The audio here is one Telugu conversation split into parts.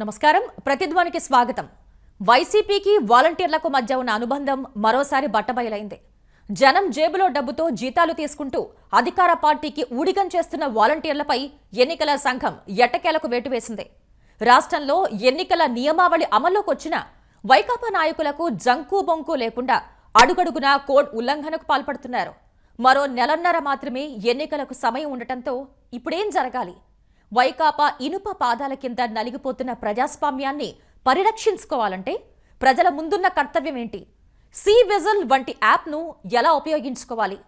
నమస్కారం. ప్రతిధ్వనికి స్వాగతం. వైసీపీకి వాలంటీర్లకు మధ్య ఉన్న అనుబంధం మరోసారి బట్టబయలైంది. జనం జేబులో డబ్బుతో జీతాలు తీసుకుంటూ అధికార పార్టీకి ఊడిగం చేస్తున్న వాలంటీర్లపై ఎన్నికల సంఘం ఎట్టకేలకు వేటు వేసింది రాష్ట్రంలో ఎన్నికల నియమావళి అమల్లోకొచ్చినా వైకాపా నాయకులకు జంకు బొంకు లేకుండా అడుగడుగునా కోడ్ ఉల్లంఘనకు పాల్పడుతున్నారు. మరో నెలన్నర మాత్రమే ఎన్నికలకు సమయం ఉండటంతో ఇప్పుడేం జరగాలి? వైకాపా ఇనుప పాదాల కింద నలిగిపోతున్న ప్రజాస్వామ్యాన్ని పరిరక్షించుకోవాలంటే ప్రజల ముందున్న కర్తవ్యం ఏంటి? సి విజిల్ వంటి యాప్ను ఎలా ఉపయోగించుకోవాలి?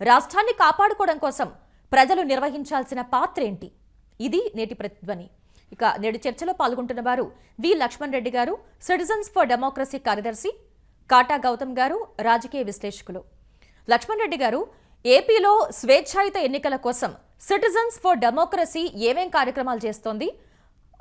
రాష్ట్రాన్ని కాపాడుకోవడం కోసం ప్రజలు నిర్వహించాల్సిన పాత్ర ఏంటి? ఇది నేటి ప్రతిధ్వని. ఇక నేడు చర్చలో పాల్గొంటున్న వారు వి లక్ష్మణ్ రెడ్డి గారు సిటిజన్స్ ఫర్ డెమోక్రసీ కార్యదర్శి కాటా గౌతమ్ గారు రాజకీయ విశ్లేషకులు. లక్ష్మణ్ రెడ్డి గారు ఏపీలో స్వేచ్ఛాయుత ఎన్నికల కోసం సిటిజన్స్ ఫర్ డెమోక్రసీ ఏమేం కార్యక్రమాలు చేస్తోంది?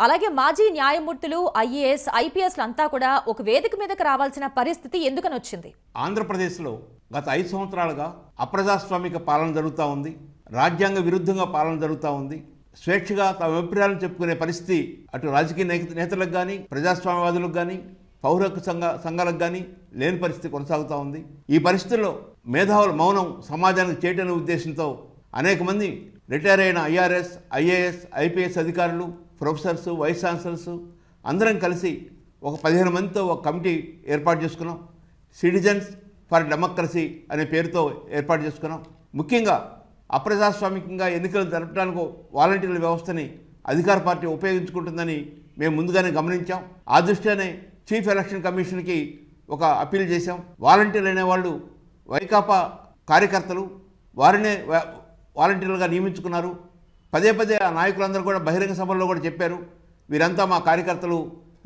అలాగే మాజీ న్యాయమూర్తులు ఐఏఎస్ ఐపీఎస్లు అంతా కూడా ఒక వేదిక మీదకి రావాల్సిన పరిస్థితి ఎందుకని వచ్చింది ఆంధ్రప్రదేశ్లో గత ఐదు సంవత్సరాలుగా అప్రజాస్వామిక పాలన జరుగుతూ ఉంది. రాజ్యాంగ విరుద్ధంగా పాలన జరుగుతూ ఉంది. స్వేచ్ఛగా తమ అభిప్రాయాలను చెప్పుకునే పరిస్థితి అటు రాజకీయ నేత- నేతలకు కానీ ప్రజాస్వామ్యవాదులకు కానీ పౌర హక్కు సంఘ సంఘాలకు కానీ లేని పరిస్థితి కొనసాగుతూ ఉంది. ఈ పరిస్థితుల్లో మేధావుల మౌనం సమాజానికి చేయటనే ఉద్దేశంతో అనేక మంది రిటైర్ అయిన ఐఆర్ఎస్ ఐఏఎస్ ఐపీఎస్ అధికారులు ప్రొఫెసర్స్ వైస్ ఛాన్సలర్స్ అందరం కలిసి ఒక పదిహేను మందితో ఒక కమిటీ ఏర్పాటు చేసుకున్నాం. సిటిజన్స్ ఫర్ డెమోక్రసీ అనే పేరుతో ఏర్పాటు చేసుకున్నాం. ముఖ్యంగా అప్రజాస్వామికంగా ఎన్నికలు జరపడానికి వాలంటీర్ల వ్యవస్థని అధికార పార్టీ ఉపయోగించుకుంటుందని మేము ముందుగానే గమనించాం. ఆ దృష్ట్యానే చీఫ్ ఎలక్షన్ కమిషన్కి ఒక అప్పీల్ చేశాం. వాలంటీర్లు అనేవాళ్ళు వైకాపా కార్యకర్తలు వారినే వాలంటీర్లుగా నియమించుకున్నారు. పదే పదే ఆ నాయకులందరూ కూడా బహిరంగ సభల్లో కూడా చెప్పారు. వీరంతా మా కార్యకర్తలు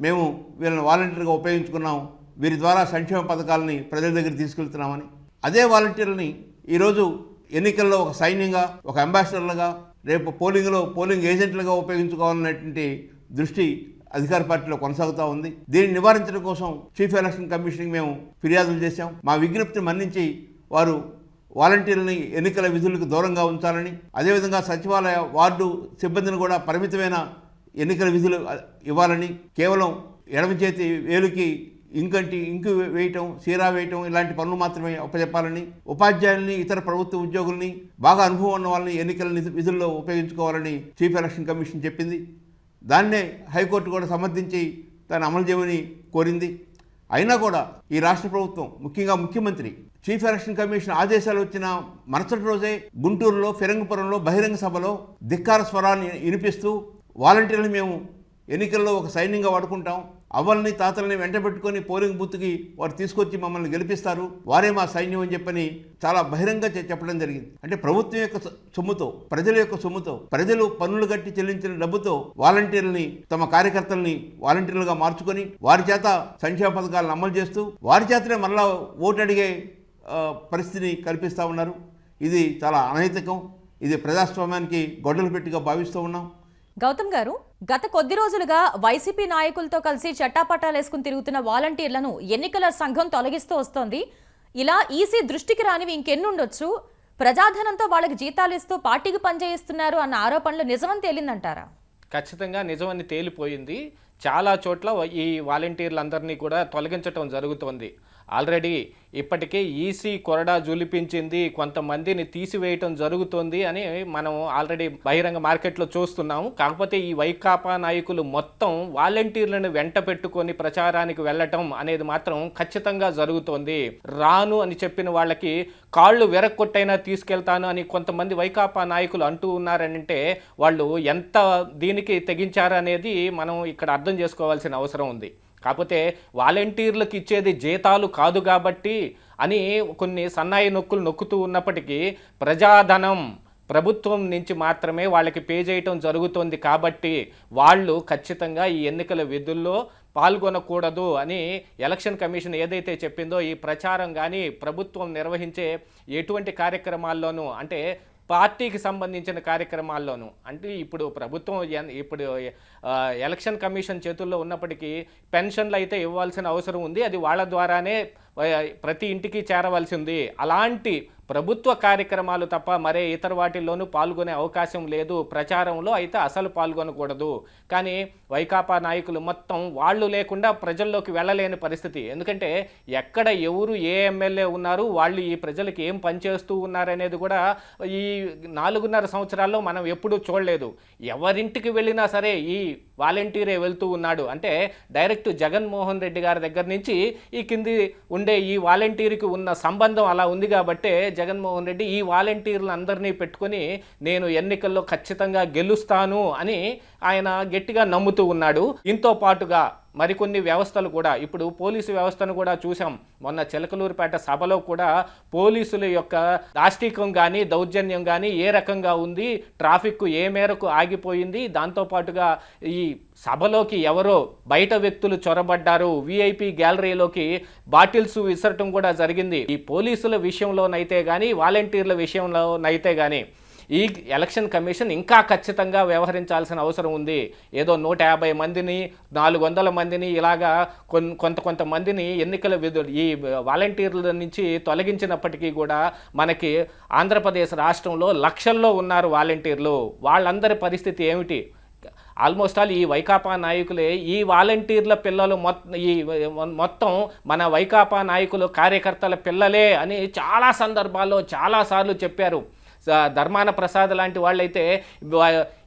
మేము వీళ్ళని వాలంటీర్గా ఉపయోగించుకున్నాం. వీరి ద్వారా సంక్షేమ పథకాలని ప్రజల దగ్గర తీసుకెళ్తున్నామని. అదే వాలంటీర్లని ఈరోజు ఎన్నికల్లో ఒక సైన్యంగా ఒక అంబాసిడర్లుగా రేపు పోలింగ్లో పోలింగ్ ఏజెంట్లుగా ఉపయోగించుకోవాలనేటువంటి దృష్టి అధికార పార్టీలో కొనసాగుతూ ఉంది. దీన్ని నివారించడం కోసం చీఫ్ ఎలక్షన్ కమిషన్కి మేము ఫిర్యాదులు చేశాం. మా విజ్ఞప్తిని మన్నించి వారు వాలంటీర్లని ఎన్నికల విధులకు దూరంగా ఉంచాలని అదేవిధంగా సచివాలయ వార్డు సిబ్బందిని కూడా పరిమితమైన ఎన్నికల విధులు ఇవ్వాలని కేవలం ఎడమ చేతి వేలుకి ఇంకంటి ఇంకు వేయటం సీరా వేయటం ఇలాంటి పనులు మాత్రమే అప్పచెప్పాలని ఉపాధ్యాయుల్ని ఇతర ప్రభుత్వ ఉద్యోగుల్ని బాగా అనుభవం ఉన్న వాళ్ళని ఎన్నికల నిధు- విధుల్లో ఉపయోగించుకోవాలని చీఫ్ ఎలక్షన్ కమిషన్ చెప్పింది. దాన్నే హైకోర్టు కూడా సమర్థించి తను అమలు చేయమని కోరింది. అయినా కూడా ఈ రాష్ట్ర ప్రభుత్వం ముఖ్యంగా ముఖ్యమంత్రి చీఫ్ ఎలక్షన్ కమిషన్ ఆదేశాలు వచ్చిన మరుసటి రోజే గుంటూరులో ఫిరంగపురంలో బహిరంగ సభలో ధిక్కార స్వరాన్ని వినిపిస్తూ వాలంటీర్లు మేము ఎన్నికల్లో ఒక సైన్యంగా వాడుకుంటాం. అవ్వల్ని తాతల్ని వెంటబెట్టుకొని పోలింగ్ బూత్కి వారు తీసుకొచ్చి మమ్మల్ని గెలిపిస్తారు. వారే మా సైన్యం అని చెప్పని చాలా బహిరంగ చెప్పడం జరిగింది. అంటే ప్రభుత్వం యొక్క సొమ్ముతో ప్రజల యొక్క సొమ్ముతో ప్రజలు పన్నులు కట్టి చెల్లించిన డబ్బుతో వాలంటీర్లని తమ కార్యకర్తల్ని వాలంటీర్లుగా మార్చుకొని వారి చేత సంక్షేమ పథకాలను అమలు చేస్తూ వారి చేతనే మరలా ఓటు అడిగే పరిస్థితిని కల్పిస్తూ ఉన్నారు. ఇది చాలా అనైతికం. ఇది ప్రజాస్వామ్యానికి గొడ్డలు పెట్టిగా భావిస్తూ ఉన్నాం. గౌతమ్ గారు గత కొద్ది రోజులుగా వైసీపీ నాయకులతో కలిసి చట్టాపట్టాలు వేసుకుని తిరుగుతున్న వాలంటీర్లను ఎన్నికల సంఘం తొలగిస్తూ వస్తోంది. ఇలా ఈసీ దృష్టికి రానివి ఇంకెన్ని ఉండొచ్చు ప్రజాధనంతో వాళ్ళకి జీతాలు ఇస్తూ పార్టీకి పనిచేయిస్తున్నారు అన్న ఆరోపణలు నిజమని తేలిందంటారా? ఖచ్చితంగా నిజమని తేలిపోయింది. చాలా చోట్ల ఈ వాలంటీర్లందరినీ కూడా తొలగించటం జరుగుతోంది. ఆల్రెడీ ఇప్పటికే ఈసీ కొరడా జులిపించింది కొంతమందిని తీసివేయటం జరుగుతోంది అని మనం ఆల్రెడీ బహిరంగ మార్కెట్లో చూస్తున్నాము. కాకపోతే ఈ వైకాపా నాయకులు మొత్తం వాలంటీర్లను వెంట పెట్టుకొని ప్రచారానికి వెళ్ళటం అనేది మాత్రం ఖచ్చితంగా జరుగుతోంది. రాను అని చెప్పిన వాళ్ళకి కాళ్ళు వెరక్కొట్టైనా తీసుకెళ్తాను అని కొంతమంది వైకాపా నాయకులు అంటూ ఉన్నారంటే వాళ్ళు ఎంత దీనికి తెగించారనేది మనం ఇక్కడ అర్థం చేసుకోవాల్సిన అవసరం ఉంది. కాకపోతే వాలంటీర్లకు ఇచ్చేది జీతాలు కాదు కాబట్టి అని కొన్ని సన్నాయి నొక్కులు నొక్కుతూ ఉన్నప్పటికీ ప్రజాధనం ప్రభుత్వం నుంచి మాత్రమే వాళ్ళకి పే చేయటం జరుగుతుంది కాబట్టి వాళ్ళు ఖచ్చితంగా ఈ ఎన్నికల విధుల్లో పాల్గొనకూడదు అని ఎలక్షన్ కమిషన్ ఏదైతే చెప్పిందో ఈ ప్రచారం కానీ ప్రభుత్వం నిర్వహించే ఎటువంటి కార్యక్రమాల్లోనూ అంటే పార్టీకి సంబంధించిన కార్యక్రమాల్లోనూ అంటే ఇప్పుడు ప్రభుత్వం ఇప్పుడు ఎలక్షన్ కమిషన్ చేతుల్లో ఉన్నప్పటికీ పెన్షన్లు అయితే ఇవ్వాల్సిన అవసరం ఉంది. అది వాళ్ళ ద్వారానే ప్రతి ఇంటికి చేరవలసింది. అలాంటి ప్రభుత్వ కార్యక్రమాలు తప్ప మరే ఇతర వాటిల్లోనూ పాల్గొనే అవకాశం లేదు. ప్రచారంలో అయితే అసలు పాల్గొనకూడదు. కానీ వైకాపా నాయకులు మొత్తం వాళ్ళు లేకుండా ప్రజల్లోకి వెళ్ళలేని పరిస్థితి. ఎందుకంటే ఎక్కడ ఎవరు ఏ ఎమ్మెల్యే ఉన్నారు వాళ్ళు ఈ ప్రజలకు ఏం పనిచేస్తూ ఉన్నారనేది కూడా ఈ నాలుగున్నర సంవత్సరాల్లో మనం ఎప్పుడూ చూడలేదు. ఎవరింటికి వెళ్ళినా సరే ఈ వాలంటీరే వెళ్తూ ఉన్నాడు. అంటే డైరెక్ట్ జగన్మోహన్ రెడ్డి గారి దగ్గర నుంచి ఈ కింది ఉండే ఈ వాలంటీర్కి ఉన్న సంబంధం అలా ఉంది కాబట్టే జగన్మోహన్ రెడ్డి ఈ వాలంటీర్లు అందరినీ పెట్టుకొని నేను ఎన్నికల్లో ఖచ్చితంగా గెలుస్తాను అని ఆయన గట్టిగా నమ్ముతూ ఉన్నాడు. ఇంతో పాటుగా మరికొన్ని వ్యవస్థలు కూడా ఇప్పుడు పోలీసు వ్యవస్థను కూడా చూసాం మొన్న చిలకలూరుపేట సభలో కూడా పోలీసుల యొక్క దాష్టికం కానీ దౌర్జన్యం కానీ ఏ రకంగా ఉంది ట్రాఫిక్ ఏ మేరకు ఆగిపోయింది దాంతోపాటుగా ఈ సభలోకి ఎవరో బయట వ్యక్తులు చొరబడ్డారు. విఐపి గ్యాలరీలోకి బాటిల్స్ విసరటం కూడా జరిగింది. ఈ పోలీసుల విషయంలోనైతే కానీ వాలంటీర్ల విషయంలోనైతే కానీ ఈ ఎలక్షన్ కమిషన్ ఇంకా ఖచ్చితంగా వ్యవహరించాల్సిన అవసరం ఉంది. ఏదో నూట యాభై మందిని నాలుగు వందల మందిని ఇలాగా కొన్ కొంత కొంతమందిని ఎన్నికల విధులు ఈ వాలంటీర్ల నుంచి తొలగించినప్పటికీ కూడా మనకి ఆంధ్రప్రదేశ్ రాష్ట్రంలో లక్షల్లో ఉన్నారు వాలంటీర్లు. వాళ్ళందరి పరిస్థితి ఏమిటి? ఆల్మోస్ట్ ఆల్ ఈ వైకాపా నాయకులే ఈ వాలంటీర్ల పిల్లలు మొత్తం ఈ మొత్తం మన వైకాపా నాయకులు కార్యకర్తల పిల్లలే అని చాలా సందర్భాల్లో చాలాసార్లు చెప్పారు. ధర్మాన ప్రసాద్ లాంటి వాళ్ళైతే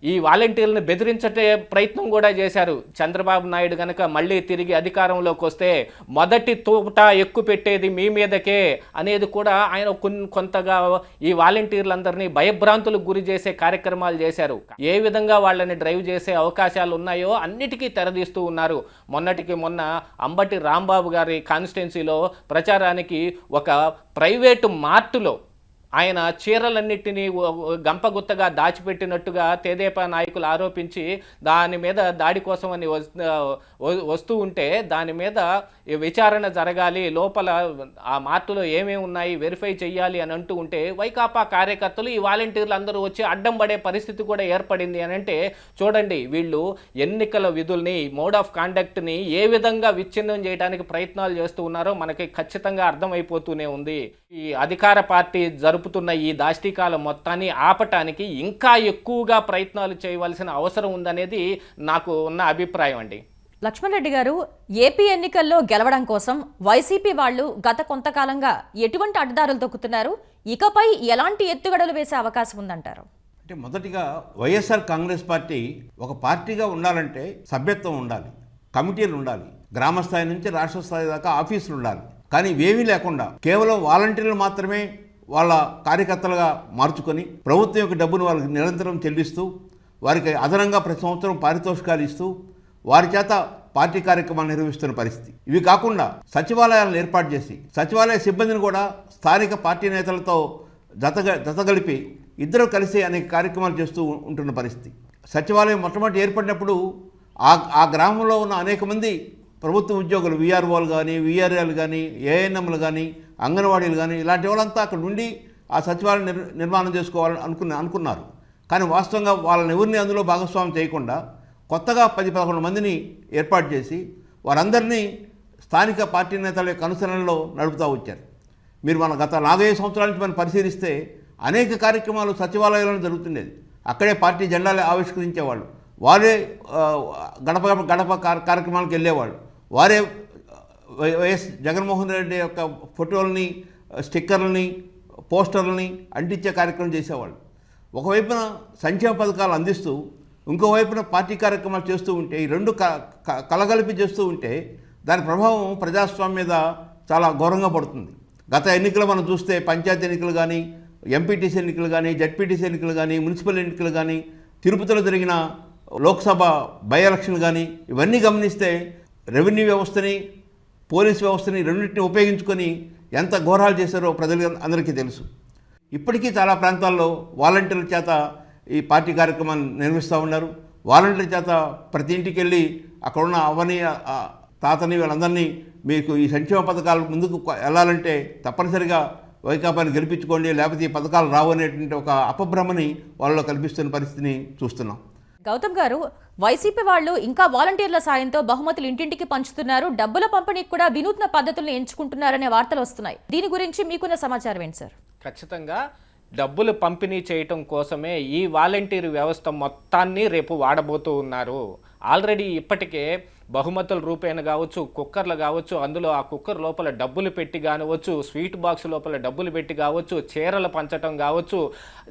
ఈ వాలంటీర్లను బెదిరించటే ప్రయత్నం కూడా చేశారు. చంద్రబాబు నాయుడు గనక మళ్ళీ తిరిగి అధికారంలోకి వస్తే మొదటి తోట ఎక్కువ పెట్టేది మీ మీదకే అనేది కూడా ఆయన కొన్ని కొంతగా ఈ వాలంటీర్లందరినీ భయభ్రాంతులకు గురి చేసే కార్యక్రమాలు చేశారు. ఏ విధంగా వాళ్ళని డ్రైవ్ చేసే అవకాశాలు ఉన్నాయో అన్నిటికీ తెరదీస్తూ ఉన్నారు. మొన్నటికి మొన్న అంబటి రాంబాబు గారి కాన్స్టిట్యున్సీలో ప్రచారానికి ఒక ప్రైవేటు మార్టులో ఆయన చీరలన్నిటినీ గంపగుత్తగా దాచిపెట్టినట్టుగా తెదేపా నాయకులు ఆరోపించి దాని మీద దాడి కోసం అని వ- వస్తూ ఉంటే దాని మీద విచారణ జరగాలి లోపల ఆ మార్టులో ఏమేమి ఉన్నాయి వెరిఫై చేయాలి అని అంటూ ఉంటే వైకాపా కార్యకర్తలు ఈ వాలంటీర్లు అందరూ వచ్చి అడ్డం పడే పరిస్థితి కూడా ఏర్పడింది అని అంటే చూడండి వీళ్ళు ఎన్నికల విధుల్ని మోడ్ ఆఫ్ కాండక్ట్ని ఏ విధంగా విచ్ఛిన్నం చేయడానికి ప్రయత్నాలు చేస్తూ ఉన్నారో మనకి ఖచ్చితంగా అర్థమైపోతూనే ఉంది. ఈ అధికార పార్టీ జరుపుతున్న ఈ దాష్టికాలం మొత్తాన్ని ఆపటానికి ఇంకా ఎక్కువగా ప్రయత్నాలు చేయవలసిన అవసరం ఉందనేది నాకు ఉన్న అభిప్రాయం అండి. లక్ష్మణరెడ్డి గారు ఏపీ ఎన్నికల్లో గెలవడం కోసం వైసీపీ వాళ్ళు గత కొంతకాలంగా ఎటువంటి అడ్డదారులు తొక్కుతున్నారు ఇకపై ఎలాంటి ఎత్తుగడలు వేసే అవకాశం ఉందంటారు? అంటే మొదటిగా వైఎస్ఆర్ కాంగ్రెస్ పార్టీ ఒక పార్టీగా ఉండాలంటే సభ్యత్వం ఉండాలి కమిటీలు ఉండాలి గ్రామ స్థాయి నుంచి రాష్ట్ర స్థాయి దాకా ఆఫీసులు ఉండాలి. కానీ ఇవేమీ లేకుండా కేవలం వాలంటీర్లు మాత్రమే వాళ్ళ కార్యకర్తలుగా మార్చుకొని ప్రభుత్వం యొక్క డబ్బును వాళ్ళకి నిరంతరం చెల్లిస్తూ వారికి అదనంగా ప్రతి సంవత్సరం పారితోషికాలు ఇస్తూ వారి చేత పార్టీ కార్యక్రమాలు నిర్వహిస్తున్న పరిస్థితి. ఇవి కాకుండా సచివాలయాలను ఏర్పాటు చేసి సచివాలయ సిబ్బందిని కూడా స్థానిక పార్టీ నేతలతో జతగ జతగలిపి ఇద్దరు కలిసి అనేక కార్యక్రమాలు చేస్తూ ఉంటున్న పరిస్థితి. సచివాలయం మొట్టమొదటి ఏర్పడినప్పుడు ఆ ఆ గ్రామంలో ఉన్న అనేక మంది ప్రభుత్వ ఉద్యోగులు విఆర్ఓలు కానీ విఆర్ఏలు కానీ ఏఎన్ఎంలు కానీ అంగన్వాడీలు కానీ ఇలాంటి వాళ్ళంతా అక్కడ ఉండి ఆ సచివాలయం నిర్మాణం చేసుకోవాలని అనుకున్న అనుకున్నారు. కానీ వాస్తవంగా వాళ్ళని ఎవరిని అందులో భాగస్వామ్యం చేయకుండా కొత్తగా పది పదకొండు మందిని ఏర్పాటు చేసి వారందరినీ స్థానిక పార్టీ నేతల యొక్క అనుసరణలో నడుపుతూ వచ్చారు. మీరు మన గత నాలుగైదు సంవత్సరాల నుంచి మనం పరిశీలిస్తే అనేక కార్యక్రమాలు సచివాలయాల్లో జరుగుతుండేది. అక్కడే పార్టీ జెండాలు ఆవిష్కరించేవాళ్ళు. వారే గడప గడప కార్యక్రమాలకు వెళ్ళేవాళ్ళు. వారే వై- వైఎస్ జగన్మోహన్ రెడ్డి యొక్క ఫోటోలని స్టిక్కర్లని పోస్టర్లని అంటించే కార్యక్రమం చేసేవాళ్ళు. ఒకవైపున సంక్షేమ పథకాలు అందిస్తూ ఇంకోవైపున పార్టీ కార్యక్రమాలు చేస్తూ ఉంటే ఈ రెండు క క- కలగలిపి చేస్తూ ఉంటే దాని ప్రభావం ప్రజాస్వామ్యం మీద చాలా ఘోరంగా పడుతుంది. గత ఎన్నికలు మనం చూస్తే పంచాయతీ ఎన్నికలు కానీ ఎంపీటీసీ ఎన్నికలు కానీ జడ్పీటీసీ ఎన్నికలు కానీ మున్సిపల్ ఎన్నికలు కానీ తిరుపతిలో జరిగిన లోక్సభ బై ఎలక్షన్ కానీ ఇవన్నీ గమనిస్తే రెవెన్యూ వ్యవస్థని పోలీస్ వ్యవస్థని రెండింటిని ఉపయోగించుకొని ఎంత ఘోరాలు చేశారో ప్రజలు అందరికీ తెలుసు. ఇప్పటికీ చాలా ప్రాంతాల్లో వాలంటీర్ల చేత ఈ పార్టీ కార్యక్రమాన్ని నిర్వహిస్తూ ఉన్నారు. వాలంటీర్ల చేత ప్రతి ఇంటికి వెళ్ళి అక్కడ ఉన్న అవని తాతని వీళ్ళందరినీ మీకు ఈ సంక్షేమ పథకాలు ముందుకు వెళ్ళాలంటే తప్పనిసరిగా వైకాపాని గెలిపించుకోండి లేకపోతే ఈ పథకాలు రావు అనేటువంటి ఒక అపభ్రమని వాళ్ళలో కల్పిస్తున్న పరిస్థితిని చూస్తున్నాం. గౌతమ్ గారు వైసీపీ వాళ్ళు ఇంకా వాలంటీర్ల సాయంతో బహుమతులు ఇంటింటికి పంచుతున్నారు. డబ్బుల పంపిణీకి కూడా వినూత్న పద్ధతులను ఎంచుకుంటున్నారనే వార్తలు వస్తున్నాయి. దీని గురించి మీకున్న సమాచారం ఏంటి సార్? ఖచ్చితంగా డబ్బులు పంపిణీ చేయటం కోసమే ఈ వాలంటీర్ వ్యవస్థ మొత్తాన్ని రేపు వాడబోతూ ఉన్నారు. ఆల్రెడీ ఇప్పటికే బహుమతుల రూపేణ కావచ్చు కుక్కర్లు కావచ్చు అందులో ఆ కుక్కర్ లోపల డబ్బులు పెట్టి కానివచ్చు స్వీట్ బాక్స్ లోపల డబ్బులు పెట్టి కావచ్చు చీరలు పంచటం కావచ్చు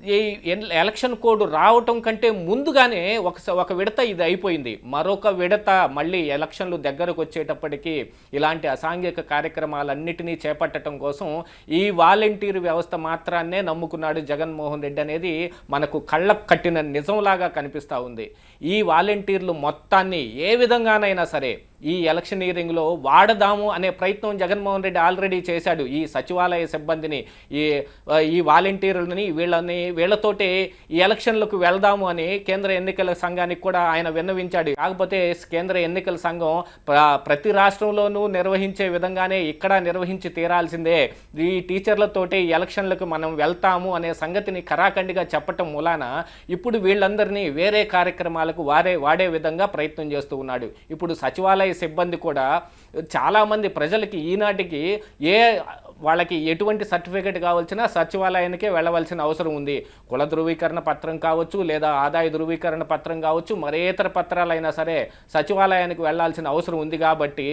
ఈ ఎన్- ఎలక్షన్ కోడ్ రావటం కంటే ముందుగానే ఒక ఒక విడత ఇది అయిపోయింది. మరొక విడత మళ్ళీ ఎలక్షన్లు దగ్గరకు వచ్చేటప్పటికి ఇలాంటి అసాంఘిక కార్యక్రమాలన్నిటినీ చేపట్టడం కోసం ఈ వాలంటీర్ వ్యవస్థ మాత్రాన్నే నమ్ముకున్నాడు జగన్మోహన్ రెడ్డి అనేది మనకు కళ్ళకు కట్టిన నిజంలాగా కనిపిస్తూ ఉంది. ఈ వాలంటీర్లు మొత్తాన్ని ఏ విధంగానైనా సరే ఈ ఎలక్షనీరింగ్లో వాడదాము అనే ప్రయత్నం జగన్మోహన్ రెడ్డి ఆల్రెడీ చేశాడు. ఈ సచివాలయ సిబ్బందిని ఈ ఈ వాలంటీర్లని వీళ్ళని వీళ్ళతోటే ఈ ఎలక్షన్లకు వెళ్దాము అని కేంద్ర ఎన్నికల సంఘానికి కూడా ఆయన విన్నవించాడు. కాకపోతే కేంద్ర ఎన్నికల సంఘం ప్రతి రాష్ట్రంలోనూ నిర్వహించే విధంగానే ఇక్కడ నిర్వహించి తీరాల్సిందే. ఈ టీచర్లతోటే ఎలక్షన్లకు మనం వెళ్తాము అనే సంగతిని కరాఖండిగా చెప్పటం మూలాన ఇప్పుడు వీళ్ళందరినీ వేరే కార్యక్రమాలకు వారే వాడే విధంగా ప్రయత్నం చేస్తూ ఉన్నాడు. ఇప్పుడు సచివాలయ సిబ్బంది కూడా చాలామంది ప్రజలకి ఈనాటికి ఏ వాళ్ళకి ఎటువంటి సర్టిఫికేట్ కావాల్సిన సచివాలయానికే వెళ్ళవలసిన అవసరం ఉంది. కుల ధృవీకరణ పత్రం కావచ్చు లేదా ఆదాయ ధృవీకరణ పత్రం కావచ్చు మరే ఇతర పత్రాలైనా సరే సచివాలయానికి వెళ్ళాల్సిన అవసరం ఉంది కాబట్టి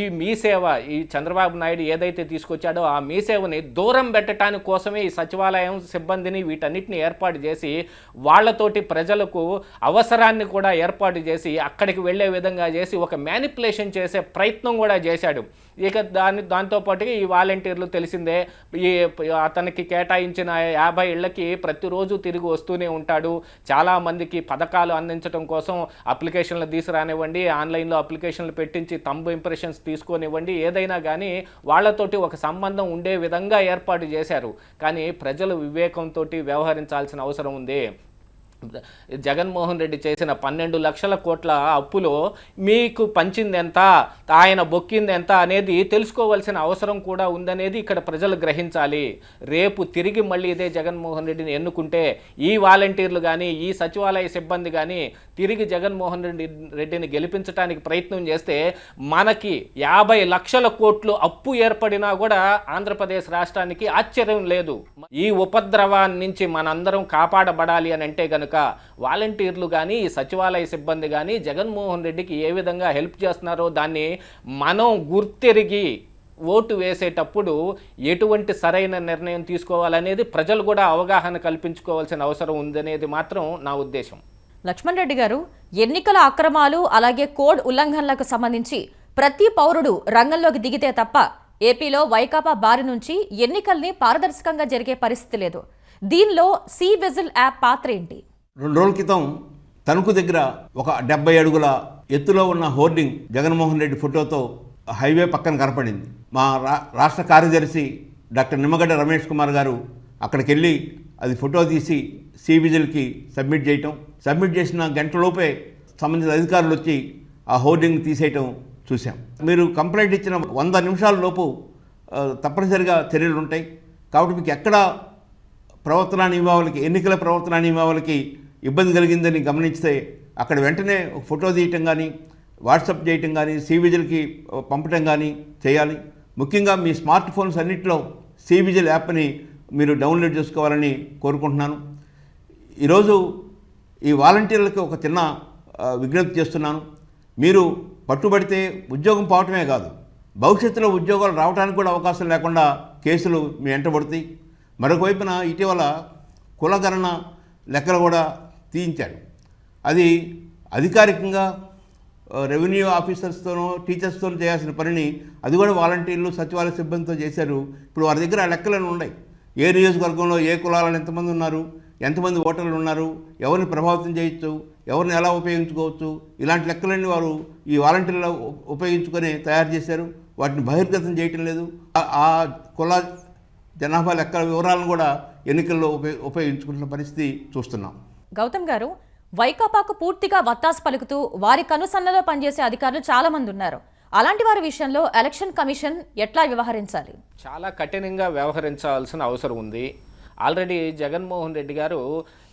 ఈ మీ సేవ ఈ చంద్రబాబు నాయుడు ఏదైతే తీసుకొచ్చాడో ఆ మీ సేవని దూరం పెట్టడానికి కోసమే ఈ సచివాలయం సిబ్బందిని వీటన్నిటిని ఏర్పాటు చేసి వాళ్ళతోటి ప్రజలకు అవసరాన్ని కూడా ఏర్పాటు చేసి అక్కడికి వెళ్ళే విధంగా చేసి ఒక మ్యానిపులేషన్ చేసే ప్రయత్నం కూడా చేశాడు. ఇక దాని దాంతోపాటుగా ఈ వాలంటీర్లు తెలిసిందే ఈ అతనికి కేటాయించిన యాభై ఇళ్ళకి ప్రతిరోజు తిరిగి వస్తూనే ఉంటాడు. చాలామందికి పథకాలు అందించడం కోసం అప్లికేషన్లు తీసుకురానివ్వండి ఆన్లైన్లో అప్లికేషన్లు పెట్టించి తంబు ఇంప్రెషన్స్ తీసుకొనివ్వండి. ఏదైనా కానీ వాళ్ళతోటి ఒక సంబంధం ఉండే విధంగా ఏర్పాటు చేశారు. కానీ ప్రజలు వివేకంతో వ్యవహరించాల్సిన అవసరం ఉంది. జగన్మోహన్ రెడ్డి చేసిన పన్నెండు లక్షల కోట్ల అప్పులో మీకు పంచింది ఎంత ఆయన బొక్కింది ఎంత అనేది తెలుసుకోవాల్సిన అవసరం కూడా ఉందనేది ఇక్కడ ప్రజలు గ్రహించాలి. రేపు తిరిగి మళ్ళీ ఇదే జగన్మోహన్ రెడ్డిని ఎన్నుకుంటే ఈ వాలంటీర్లు కానీ ఈ సచివాలయ సిబ్బంది కానీ తిరిగి జగన్మోహన్ రెడ్డి రెడ్డిని గెలిపించడానికి ప్రయత్నం చేస్తే మనకి యాభై లక్షల కోట్లు అప్పు ఏర్పడినా కూడా ఆంధ్రప్రదేశ్ రాష్ట్రానికి ఆశ్చర్యం లేదు. ఈ ఉపద్రవాన్ని నుంచి మనందరం కాపాడబడాలి అని అంటే కనుక వాలంటీర్లు కానీ ఈ సచివాలయ సిబ్బంది కానీ జగన్మోహన్ రెడ్డికి ఏ విధంగా హెల్ప్ చేస్తున్నారో దాన్ని మనం గుర్తెరిగి ఓటు వేసేటప్పుడు ఎటువంటి సరైన నిర్ణయం తీసుకోవాలనేది ప్రజలు కూడా అవగాహన కల్పించుకోవాల్సిన అవసరం ఉందనేది మాత్రం నా ఉద్దేశం. లక్ష్మణ్ రెడ్డి గారు ఎన్నికల అక్రమాలు అలాగే కోడ్ ఉల్లంఘనలకు సంబంధించి ప్రతి పౌరుడు రంగంలోకి దిగితే తప్ప ఏపీలో వైకాపా బారి నుంచి ఎన్నికల్ని పారదర్శకంగా జరిగే పరిస్థితి లేదు. దీనిలో సి విజిల్ యాప్ పాత్ర ఏంటి? రెండు రోజుల క్రితం తణుకు దగ్గర ఒక డెబ్బై అడుగుల ఎత్తులో ఉన్న హోర్డింగ్ జగన్మోహన్ రెడ్డి ఫోటోతో హైవే పక్కన కనపడింది. మా రా రాష్ట్ర కార్యదర్శి డాక్టర్ నిమ్మగడ్డ రమేష్ కుమార్ గారు అక్కడికి వెళ్ళి అది ఫోటో తీసి సివిజిల్కి సబ్మిట్ చేయటం. సబ్మిట్ చేసిన గంటలోపే సంబంధిత అధికారులు వచ్చి ఆ హోర్డింగ్ తీసేయటం చూసాం మీరు కంప్లైంట్ ఇచ్చిన వంద నిమిషాల లోపు తప్పనిసరిగా చర్యలు ఉంటాయి కాబట్టి మీకు ఎక్కడ ప్రవర్తనా నియమావళికి ఎన్నికల ప్రవర్తనా నియమావళికి ఇబ్బంది కలిగిందని గమనిస్తే అక్కడ వెంటనే ఒక ఫోటో తీయటం కానీ వాట్సాప్ చేయటం కానీ సివిజిల్కి పంపటం కానీ చేయాలి. ముఖ్యంగా మీ స్మార్ట్ ఫోన్స్ అన్నింటిలో సివిజిల్ యాప్ని మీరు డౌన్లోడ్ చేసుకోవాలని కోరుకుంటున్నాను. ఈరోజు ఈ వాలంటీర్లకు ఒక చిన్న విజ్ఞప్తి చేస్తున్నాను. మీరు పట్టుబడితే ఉద్యోగం పోవటమే కాదు భవిష్యత్తులో ఉద్యోగాలు రావడానికి కూడా అవకాశం లేకుండా కేసులు మీ వెంటబడతాయి మరొకవైపున ఇటీవల కులగణన లెక్కలు కూడా తీయించాడు. అది అధికారికంగా రెవెన్యూ ఆఫీసర్స్తోనో టీచర్స్తోనో చేయాల్సిన పనిని అది కూడా వాలంటీర్లు సచివాలయ సిబ్బందితో చేశారు. ఇప్పుడు వారి దగ్గర ఆ లెక్కలను ఉన్నాయి. ఏ నియోజకవర్గంలో ఏ కులాలను ఎంతమంది ఉన్నారు ఎంతమంది ఓటర్లు ఉన్నారు ఎవరిని ప్రభావితం చేయొచ్చు ఎవరిని ఎలా ఉపయోగించుకోవచ్చు ఇలాంటి లెక్కలన్నీ వారు ఈ వాలంటీర్లు ఉపయోగించుకొని తయారు చేశారు. వాటిని బహిర్గతం చేయటం లేదు. ఆ- ఆ కుల జనాభా లెక్కల వివరాలను కూడా ఎన్నికల్లో ఉపయోగ ఉపయోగించుకుంటున్న పరిస్థితి చూస్తున్నాం. గౌతమ్ గారు వైకాపాకు పూర్తిగా వత్తాసు పలుకుతూ వారి కనుసన్నలో పనిచేసే అధికారులు చాలా మంది ఉన్నారు. అలాంటి వారి విషయంలో ఎలక్షన్ కమిషన్ ఎట్లా వ్యవహరించాలి? చాలా కఠినంగా వ్యవహరించాల్సిన అవసరం ఉంది. ఆల్రెడీ జగన్మోహన్ రెడ్డి గారు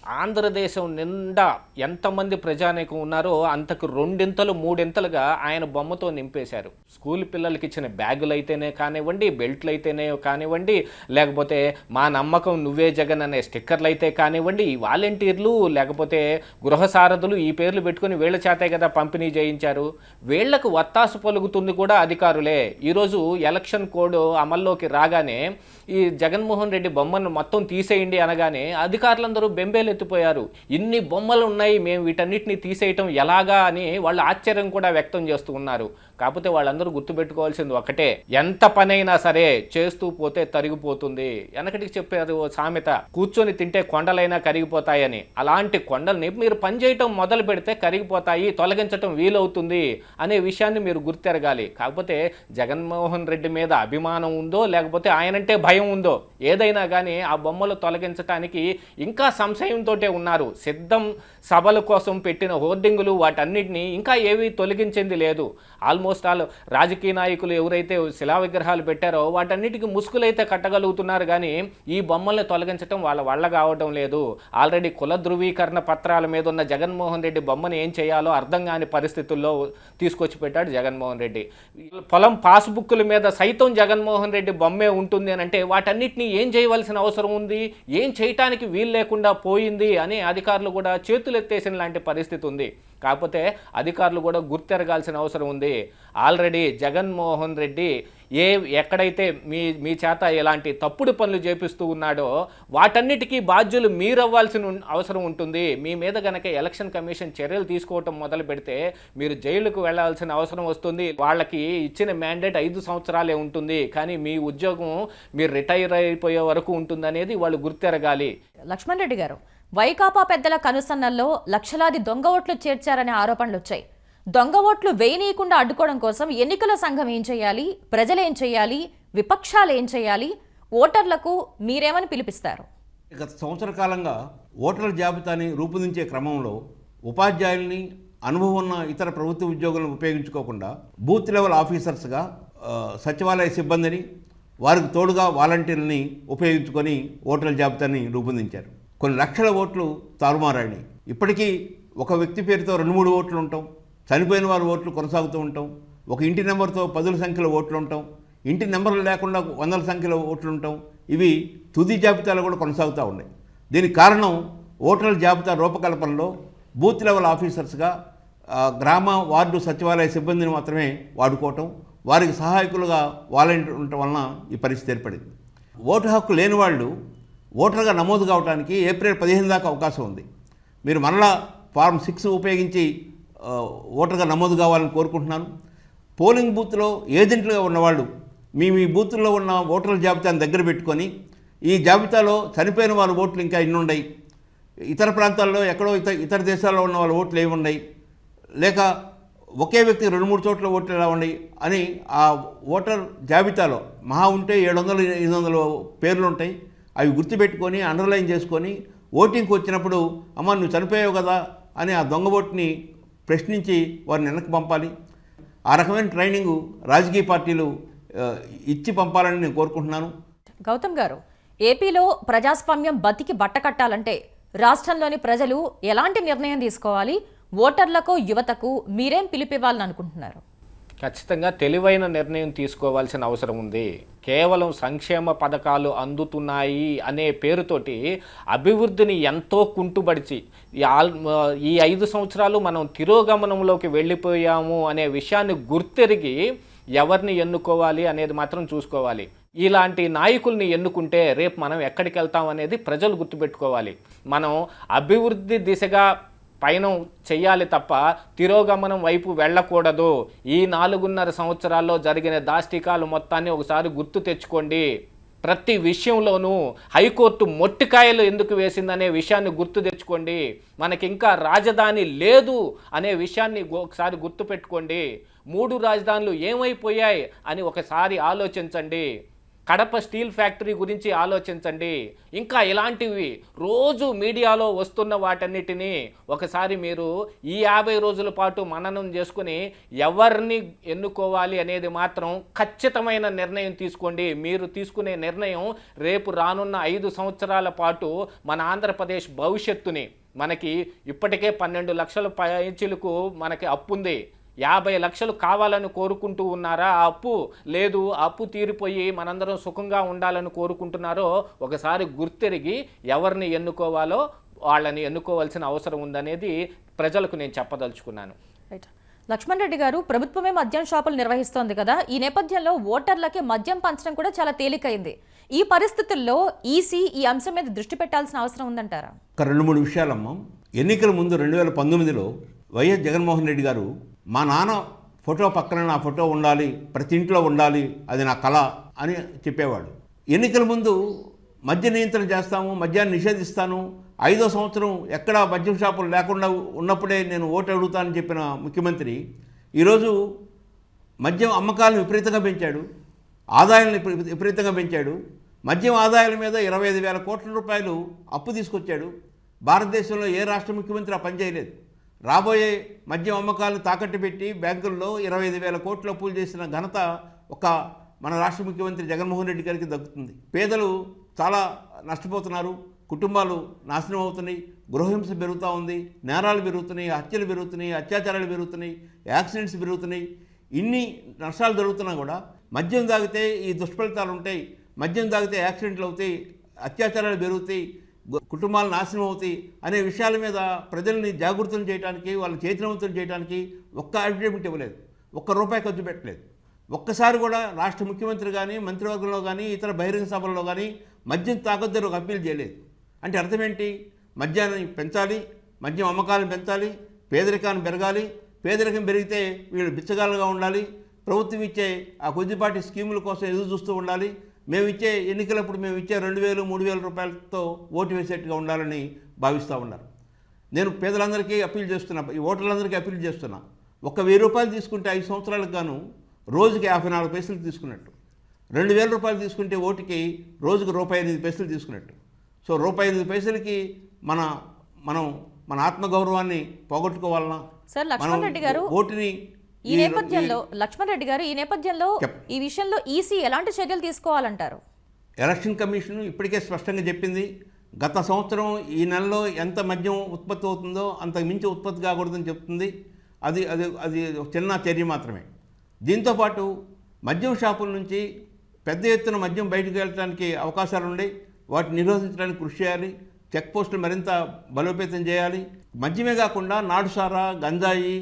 ఆంధ్రదేశం నిండా ఎంతమంది ప్రజానీకం ఉన్నారో అంతకు రెండింతలు మూడింతలుగా ఆయన బొమ్మతో నింపేశారు. స్కూల్ పిల్లలకి ఇచ్చిన బ్యాగులు అయితేనే కానివ్వండి బెల్ట్లు అయితేనే కానివ్వండి లేకపోతే మా నమ్మకం నువ్వే జగన్ అనే స్టిక్కర్లు అయితే కానివ్వండి ఈ వాలంటీర్లు లేకపోతే గృహ సారథులు ఈ పేర్లు పెట్టుకుని వీళ్ళ చేతే కదా పంపిణీ చేయించారు. వీళ్ళకు వత్తాసు పలుకుతుంది కూడా అధికారులే. ఈరోజు ఎలక్షన్ కోడ్ అమల్లోకి రాగానే ఈ జగన్మోహన్ రెడ్డి బొమ్మను మొత్తం తీసేయండి అనగానే అధికారులందరూ బెంబేలెత్తిపోయారు ఇన్ని బొమ్మలు ఉన్నాయి మేము వీటన్నిటిని తీసేయటం ఎలాగా అని వాళ్ళు ఆశ్చర్యం కూడా వ్యక్తం చేస్తూ ఉన్నారు. కాకపోతే వాళ్ళందరూ గుర్తుపెట్టుకోవాల్సింది ఒకటే ఎంత పనైనా సరే చేస్తూ పోతే తరిగిపోతుంది. వెనకటికి చెప్పారు ఓ సామెత కూర్చొని తింటే కొండలైనా కరిగిపోతాయని. అలాంటి కొండల్ని మీరు పనిచేయటం మొదలు పెడితే కరిగిపోతాయి తొలగించటం వీలవుతుంది అనే విషయాన్ని మీరు గుర్తెరగాలి. కాకపోతే జగన్మోహన్ రెడ్డి మీద అభిమానం ఉందో లేకపోతే ఆయనంటే భయం ఉందో ఏదైనా కానీ ఆ బొమ్మలు తొలగించడానికి ఇంకా సంశయంతోటే ఉన్నారు. సిద్ధం సభల కోసం పెట్టిన హోర్డింగులు వాటన్నిటిని ఇంకా ఏవి తొలగించింది లేదు. ఆల్మోస్ట్ ఆల్ రాజకీయ నాయకులు ఎవరైతే శిలా విగ్రహాలు పెట్టారో వాటన్నిటికీ ముసుగులైతే కట్టగలుగుతున్నారు కానీ ఈ బొమ్మల్ని తొలగించడం వాళ్ళ వల్ల కావడం లేదు. ఆల్రెడీ కుల ధృవీకరణ పత్రాల మీద ఉన్న జగన్మోహన్ రెడ్డి బొమ్మను ఏం చేయాలో అర్థం కాని పరిస్థితుల్లో తీసుకొచ్చి పెట్టాడు జగన్మోహన్ రెడ్డి. పొలం పాస్బుక్ల మీద సైతం జగన్మోహన్ రెడ్డి బొమ్మే ఉంటుంది అని అంటే వాటన్నిటిని ఏం చేయవలసిన అవసరం ఉంది? ఏం చేయటానికి వీలు లేకుండా పోయింది? అని అధికారులు కూడా చేతులు ఎత్తేసిన లాంటి పరిస్థితి ఉంది. కాకపోతే అధికారులు కూడా గుర్తెరగాల్సిన అవసరం ఉంది. ఆల్రెడీ జగన్మోహన్ రెడ్డి ఏ ఎక్కడైతే మీ మీ చేత ఇలాంటి తప్పుడు పనులు చేపిస్తూ ఉన్నాడో వాటన్నిటికీ బాధ్యులు మీరవ్వాల్సిన అవసరం ఉంటుంది. మీ మీద గనక ఎలక్షన్ కమిషన్ చర్యలు తీసుకోవటం మొదలు పెడితే మీరు జైలుకు వెళ్ళాల్సిన అవసరం వస్తుంది. వాళ్ళకి ఇచ్చిన మ్యాండేట్ ఐదు సంవత్సరాలే ఉంటుంది. కానీ మీ ఉద్యోగం మీరు రిటైర్ అయిపోయే వరకు ఉంటుందనేది వాళ్ళు గుర్తెరగాలి. లక్ష్మణ్ రెడ్డి గారు వైకాపా పెద్దల కనుసన్నల్లో లక్షలాది దొంగ ఓట్లు చేర్చారనే ఆరోపణలు వచ్చాయి దొంగ ఓట్లు వేయనీయకుండా అడ్డుకోవడం కోసం ఎన్నికల సంఘం ఏం చేయాలి? ప్రజలు ఏం చేయాలి? విపక్షాలు ఏం చేయాలి? ఓటర్లకు మీరేమని పిలిపిస్తారు? గత సంవత్సర కాలంగా ఓటర్ల జాబితాని రూపొందించే క్రమంలో ఉపాధ్యాయుల్ని అనుభవం ఉన్న ఇతర ప్రభుత్వ ఉద్యోగులను ఉపయోగించుకోకుండా బూత్ లెవెల్ ఆఫీసర్స్గా సచివాలయ సిబ్బందిని వారికి తోడుగా వాలంటీర్ని ఉపయోగించుకొని ఓటర్ల జాబితాని రూపొందించారు. కొన్ని లక్షల ఓట్లు తారుమారాయి ఇప్పటికీ ఒక వ్యక్తి పేరుతో రెండు మూడు ఓట్లు ఉంటాం చనిపోయిన వారి ఓట్లు కొనసాగుతూ ఉంటాం ఒక ఇంటి నెంబర్తో పదుల సంఖ్యలో ఓట్లు ఉంటాం ఇంటి నెంబర్లు లేకుండా వందల సంఖ్యలో ఓట్లు ఉంటాం ఇవి తుది జాబితాలో కూడా కొనసాగుతూ ఉన్నాయి. దీనికి కారణం ఓటర్ల జాబితా రూపకల్పనలో బూత్ లెవెల్ ఆఫీసర్స్గా గ్రామ వార్డు సచివాలయ సిబ్బందిని మాత్రమే వాడుకోవటం వారికి సహాయకులుగా వాలంటీర్ ఉండటం వలన ఈ పరిస్థితి ఏర్పడింది. ఓటు హక్కు లేని వాళ్ళు ఓటర్గా నమోదు కావడానికి ఏప్రిల్ పదిహేను దాకా అవకాశం ఉంది. మీరు మరలా ఫార్మ్ సిక్స్ ఉపయోగించి ఓటర్గా నమోదు కావాలని కోరుకుంటున్నాను. పోలింగ్ బూత్లో ఏజెంట్లుగా ఉన్నవాళ్ళు మీ మీ బూత్లో ఉన్న ఓటర్ల జాబితాను దగ్గర పెట్టుకొని ఈ జాబితాలో చనిపోయిన వాళ్ళ ఓట్లు ఇంకా ఇన్ని ఉన్నాయి ఇతర ప్రాంతాల్లో ఎక్కడో ఇతర ఇతర దేశాల్లో ఉన్న వాళ్ళ ఓట్లు ఏమున్నాయి లేక ఒకే వ్యక్తి రెండు మూడు చోట్ల ఓట్లు ఎలా ఉన్నాయి అని ఆ ఓటర్ జాబితాలో మహా ఉంటే ఏడు వందలు ఎనిమిది వందల పేర్లు ఉంటాయి. అవి గుర్తుపెట్టుకొని అండర్లైన్ చేసుకొని ఓటింగ్కి వచ్చినప్పుడు అమ్మ నువ్వు చనిపోయావు కదా అని ఆ దొంగ ఓటుని ప్రశ్నించి వారిని వెనక్కి పంపాలి. ఆ రకమైన ట్రైనింగ్ రాజకీయ పార్టీలు ఇచ్చి పంపాలని నేను కోరుకుంటున్నాను. గౌతమ్ గారు ఏపీలో ప్రజాస్వామ్యం బతికి బట్ట కట్టాలంటే రాష్ట్రంలోని ప్రజలు ఎలాంటి నిర్ణయం తీసుకోవాలి? ఓటర్లకు యువతకు మీరేం పిలిపివ్వాలని అనుకుంటున్నారు? ఖచ్చితంగా తెలివైన నిర్ణయం తీసుకోవాల్సిన అవసరం ఉంది. కేవలం సంక్షేమ పథకాలు అందుతున్నాయి అనే పేరుతోటి అభివృద్ధిని ఎంతో కుంటుబడిచి ఈ ఆల్ ఈ ఐదు సంవత్సరాలు మనం తిరోగమనంలోకి వెళ్ళిపోయాము అనే విషయాన్ని గుర్తెరిగి ఎవరిని ఎన్నుకోవాలి అనేది మాత్రం చూసుకోవాలి. ఇలాంటి నాయకుల్ని ఎన్నుకుంటే రేపు మనం ఎక్కడికి వెళ్తాం అనేది ప్రజలు గుర్తుపెట్టుకోవాలి. మనం అభివృద్ధి దిశగా పయనం చేయాలి తప్ప తిరోగమనం వైపు వెళ్ళకూడదు. ఈ నాలుగున్నర సంవత్సరాల్లో జరిగిన దాష్టికాలు మొత్తాన్ని ఒకసారి గుర్తు తెచ్చుకోండి. ప్రతి విషయంలోనూ హైకోర్టు మొట్టికాయలు ఎందుకు వేసిందనే విషయాన్ని గుర్తు తెచ్చుకోండి. మనకి ఇంకా రాజధాని లేదు అనే విషయాన్ని ఒకసారి గుర్తుపెట్టుకోండి మూడు రాజధానులు ఏమైపోయాయి అని ఒకసారి ఆలోచించండి. కడప స్టీల్ ఫ్యాక్టరీ గురించి ఆలోచించండి. ఇంకా ఇలాంటివి రోజు మీడియాలో వస్తున్న వాటన్నిటినీ ఒకసారి మీరు ఈ యాభై రోజుల పాటు మననం చేసుకుని ఎవరిని ఎన్నుకోవాలి అనేది మాత్రం ఖచ్చితమైన నిర్ణయం తీసుకోండి. మీరు తీసుకునే నిర్ణయం రేపు రానున్న ఐదు సంవత్సరాల పాటు మన ఆంధ్రప్రదేశ్ భవిష్యత్తుని మనకి ఇప్పటికే పన్నెండు లక్షల పైచిలకు మనకి అప్పు ఉంది యాభై లక్షలు కావాలని కోరుకుంటూ ఉన్నారా? ఆ అప్పు లేదు. అప్పు తీరిపోయి మనందరం సుఖంగా ఉండాలని కోరుకుంటున్నారో ఒకసారి గుర్తెరిగి ఎవరిని ఎన్నుకోవాలో వాళ్ళని ఎన్నుకోవాల్సిన అవసరం ఉందనేది ప్రజలకు నేను చెప్పదలుచుకున్నాను. రైట్. లక్ష్మణ్ రెడ్డి గారు ప్రభుత్వమే మద్యం షాపులు నిర్వహిస్తోంది కదా. ఈ నేపథ్యంలో ఓటర్లకి మద్యం పంచడం కూడా చాలా తేలికైంది. ఈ పరిస్థితుల్లో ఈసీ ఈ అంశం మీద దృష్టి పెట్టాల్సిన అవసరం ఉందంటారా? ఒక రెండు మూడు విషయాలమ్మ. ఎన్నికల ముందు రెండు వేల పంతొమ్మిదిలో వైఎస్ జగన్మోహన్ రెడ్డి గారు మా నాన్న ఫోటో పక్కన నా ఫోటో ఉండాలి ప్రతి ఇంట్లో ఉండాలి అది నా కళ అని చెప్పేవాడు. ఎన్నికల ముందు మద్య నియంత్రణ చేస్తాము మద్యాన్ని నిషేధిస్తాను. ఐదో సంవత్సరం ఎక్కడ మద్యం షాపులు లేకుండా ఉన్నప్పుడే నేను ఓటు అడుగుతానని చెప్పిన ముఖ్యమంత్రి ఈరోజు మద్యం అమ్మకాలను విపరీతంగా పెంచాడు ఆదాయాలను విపరీతంగా పెంచాడు. మద్యం ఆదాయాల మీద ఇరవై ఐదు వేల కోట్ల రూపాయలు అప్పు తీసుకొచ్చాడు. భారతదేశంలో ఏ రాష్ట్ర ముఖ్యమంత్రి ఆ పని చేయలేదు. రాబోయే మద్యం అమ్మకాలను తాకట్టు పెట్టి బ్యాంకుల్లో ఇరవై ఐదు వేల కోట్ల అప్పులు చేసిన ఘనత ఒక మన రాష్ట్ర ముఖ్యమంత్రి జగన్మోహన్ రెడ్డి గారికి దక్కుతుంది. పేదలు చాలా నష్టపోతున్నారు. కుటుంబాలు నాశనం అవుతున్నాయి. గృహహింస పెరుగుతూ ఉంది. నేరాలు పెరుగుతున్నాయి. హత్యలు పెరుగుతున్నాయి. అత్యాచారాలు పెరుగుతున్నాయి. యాక్సిడెంట్స్ పెరుగుతున్నాయి. ఇన్ని నష్టాలు జరుగుతున్నా కూడా మద్యం తాగితే ఈ దుష్ఫలితాలు ఉంటాయి. మద్యం తాగితే యాక్సిడెంట్లు అవుతాయి. అత్యాచారాలు పెరుగుతాయి. కుటుంబాలు నాశనం అవుతాయి అనే విషయాల మీద ప్రజల్ని జాగృతం చేయడానికి వాళ్ళు చైతన్యవంతం చేయడానికి ఒక్క అడ్వర్టైజ్మెంట్ ఇవ్వలేదు. ఒక్క రూపాయి ఖర్చు పెట్టలేదు. ఒక్కసారి కూడా రాష్ట్ర ముఖ్యమంత్రి కానీ మంత్రివర్గంలో కానీ ఇతర బహిరంగ సభల్లో కానీ మద్యం తాగొద్దని ఒక అప్పీల్ చేయలేదు. అంటే అర్థం ఏంటి? మద్యాన్ని పెంచాలి మద్యం అమ్మకాలను పెంచాలి పేదరికాన్ని పెరగాలి పేదరికం పెరిగితే వీళ్ళు బిచ్చగాలుగా ఉండాలి ప్రభుత్వం ఇచ్చే ఆ కొద్దిపాటి స్కీముల కోసం ఎదురు చూస్తూ ఉండాలి. మేము ఇచ్చే ఎన్నికలప్పుడు మేము ఇచ్చే రెండు వేలు మూడు వేల రూపాయలతో ఓటు వేసేట్టుగా ఉండాలని భావిస్తూ ఉన్నారు. నేను పేదలందరికీ అప్పీల్ చేస్తున్నా. ఈ ఓటర్లందరికీ అప్పీల్ చేస్తున్నా. ఒక వెయ్యి రూపాయలు తీసుకుంటే ఐదు సంవత్సరాలకు గాను రోజుకి యాభై నాలుగు పైసలు తీసుకున్నట్టు. రెండు వేల రూపాయలు తీసుకుంటే ఓటుకి రోజుకు రూపాయి ఎనిమిది పైసలు తీసుకున్నట్టు. సో రూపాయి ఎనిమిది పైసలకి మన మనం మన ఆత్మగౌరవాన్ని పోగొట్టుకోవాలన్నా సార్ లక్ష్మణ్ రెడ్డి గారు ఓటుని ఈ నేపథ్యంలో లక్ష్మణ్ రెడ్డి గారు ఈ నేపథ్యంలో. ఈ విషయంలో ఈసీ ఎలాంటి చర్యలు తీసుకోవాలంటారు? ఎలక్షన్ కమిషన్ ఇప్పటికే స్పష్టంగా చెప్పింది. గత సంవత్సరం ఈ నెలలో ఎంత మద్యం ఉత్పత్తి అవుతుందో అంతకు మించి ఉత్పత్తి కాకూడదని చెప్తుంది. అది అది అది చిన్న చర్య మాత్రమే. దీంతోపాటు మద్యం షాపుల నుంచి పెద్ద ఎత్తున మద్యం బయటకు వెళ్ళడానికి అవకాశాలు ఉన్నాయి వాటిని నిరోధించడానికి కృషి చేయాలి. చెక్ పోస్టులు మరింత బలోపేతం చేయాలి. మద్యమే కాకుండా నాటుసారా గంజాయి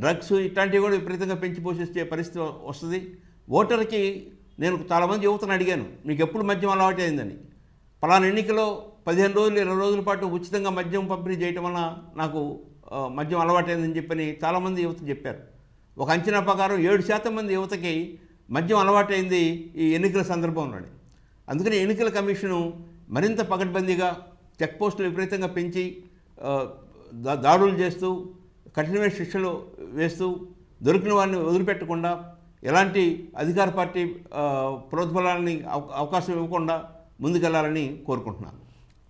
డ్రగ్స్ ఇట్లాంటివి కూడా విపరీతంగా పెంచి పోషించే పరిస్థితి వస్తుంది. ఓటర్కి నేను చాలామంది యువతను అడిగాను మీకు ఎప్పుడు మద్యం అలవాటు అయిందని? పలానా ఎన్నికలో పదిహేను రోజులు ఇరవై రోజుల పాటు ఉచితంగా మద్యం పంపిణీ చేయటం వలన నాకు మద్యం అలవాటైందని చెప్పని చాలామంది యువత చెప్పారు. ఒక అంచనా ప్రకారం ఏడు శాతం మంది యువతకి మద్యం అలవాటైంది ఈ ఎన్నికల సందర్భంలోనే. అందుకని ఎన్నికల కమిషను మరింత పకడ్బందీగా చెక్ పోస్టులు విపరీతంగా పెంచి దాడులు చేస్తూ కఠినమైన శిక్షలు వేస్తూ దొరికిన వారిని వదిలిపెట్టకుండా ఎలాంటి అధికార పార్టీ ప్రోద్బలాన్ని అవ- అవకాశం ఇవ్వకుండా ముందుకెళ్ళాలని కోరుకుంటున్నాను.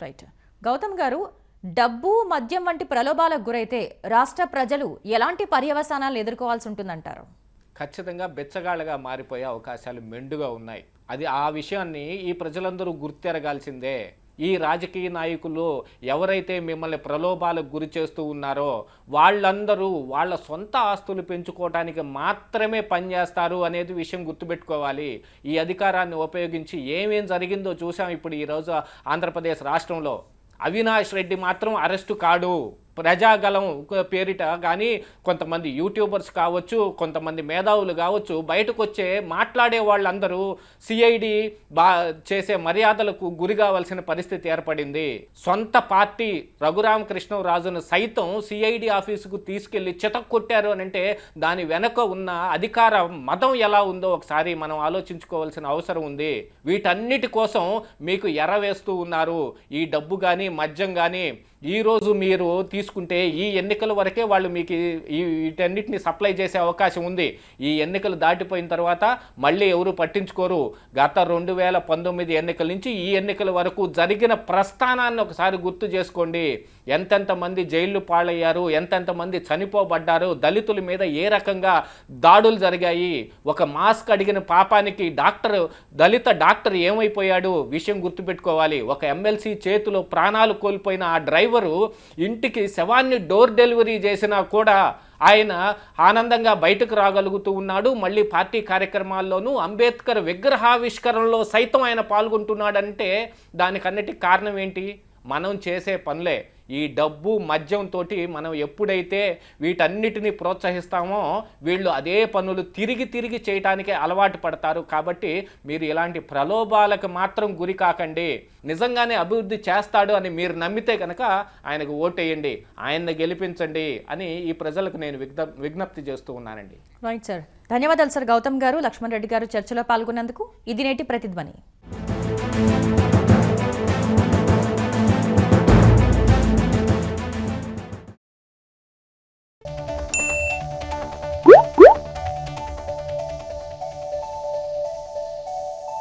రైట్. గౌతమ్ గారు డబ్బు మద్యం వంటి ప్రలోభాలకు గురైతే రాష్ట్ర ప్రజలు ఎలాంటి పర్యవసానాలు ఎదుర్కోవాల్సి ఉంటుందంటారు? ఖచ్చితంగా బెచ్చగాళ్ళగా మారిపోయే అవకాశాలు మెండుగా ఉన్నాయి. అది ఆ విషయాన్ని ఈ ప్రజలందరూ గుర్తెరగాల్సిందే. ఈ రాజకీయ నాయకులు ఎవరైతే మిమ్మల్ని ప్రలోభాలకు గురి చేస్తూ ఉన్నారో వాళ్ళందరూ వాళ్ళ సొంత ఆస్తులు పెంచుకోవడానికి మాత్రమే పనిచేస్తారు అనేది విషయం గుర్తుపెట్టుకోవాలి. ఈ అధికారాన్ని ఉపయోగించి ఏమేం జరిగిందో చూసాం ఇప్పుడు ఈరోజు ఆంధ్రప్రదేశ్ రాష్ట్రంలో. అవినాష్ రెడ్డి మాత్రం అరెస్టు కాడు. ప్రజాగలం పేరిట కానీ కొంతమంది యూట్యూబర్స్ కావచ్చు కొంతమంది మేధావులు కావచ్చు బయటకు వచ్చే మాట్లాడే వాళ్ళందరూ సిఐడి బా చేసే మర్యాదలకు గురి కావాల్సిన పరిస్థితి ఏర్పడింది. సొంత పార్టీ రఘురామకృష్ణరాజును సైతం సిఐడి ఆఫీసుకు తీసుకెళ్ళి చితక్కొట్టారు అని అంటే దాని వెనక ఉన్న అధికార మతం ఎలా ఉందో ఒకసారి మనం ఆలోచించుకోవాల్సిన అవసరం ఉంది. వీటన్నిటి కోసం మీకు ఎరవేస్తూ ఉన్నారు. ఈ డబ్బు కానీ మద్యం కానీ ఈరోజు మీరు తీసుకుంటే ఈ ఎన్నికల వరకే వాళ్ళు మీకు వీటన్నిటిని సప్లై చేసే అవకాశం ఉంది. ఈ ఎన్నికలు దాటిపోయిన తర్వాత మళ్ళీ ఎవరు పట్టించుకోరు. గత రెండు వేల పంతొమ్మిది ఎన్నికల నుంచి ఈ ఎన్నికల వరకు జరిగిన ప్రస్థానాన్ని ఒకసారి గుర్తు చేసుకోండి. ఎంతెంత మంది జైళ్ళు పాలయ్యారు ఎంతెంత మంది చనిపోబడ్డారు దళితుల మీద ఏ రకంగా దాడులు జరిగాయి ఒక మాస్క్ అడిగిన పాపానికి డాక్టర్ దళిత డాక్టర్ ఏమైపోయాడు విషయం గుర్తుపెట్టుకోవాలి. ఒక ఎమ్మెల్సీ చేతిలో ప్రాణాలు కోల్పోయిన ఆ డ్రైవర్ ఇంటికి శవాన్ని డోర్ డెలివరీ చేసినా కూడా ఆయన ఆనందంగా బయటకు రాగలుగుతూ ఉన్నాడు. మళ్ళీ పార్టీ కార్యక్రమాల్లోనూ అంబేద్కర్ విగ్రహావిష్కరణలో సైతం ఆయన పాల్గొంటున్నాడంటే దానికన్నిటికి కారణం ఏంటి? మనం చేసే పనులే. ఈ డబ్బు మద్యంతో మనం ఎప్పుడైతే వీటన్నిటిని ప్రోత్సహిస్తామో వీళ్ళు అదే పనులు తిరిగి తిరిగి చేయటానికే అలవాటు పడతారు. కాబట్టి మీరు ఇలాంటి ప్రలోభాలకు మాత్రం గురి కాకండి. నిజంగానే అభివృద్ధి చేస్తాడు అని మీరు నమ్మితే కనుక ఆయనకు ఓటేయండి. ఆయన్ని గెలిపించండి అని ఈ ప్రజలకు నేను విజ్ఞప్తి చేస్తూ ఉన్నానండి. రైట్ సార్ ధన్యవాదాలు సార్ గౌతమ్ గారు లక్ష్మణ్ రెడ్డి గారు చర్చలో పాల్గొన్నందుకు. ఇది నేటి ప్రతిధ్వని.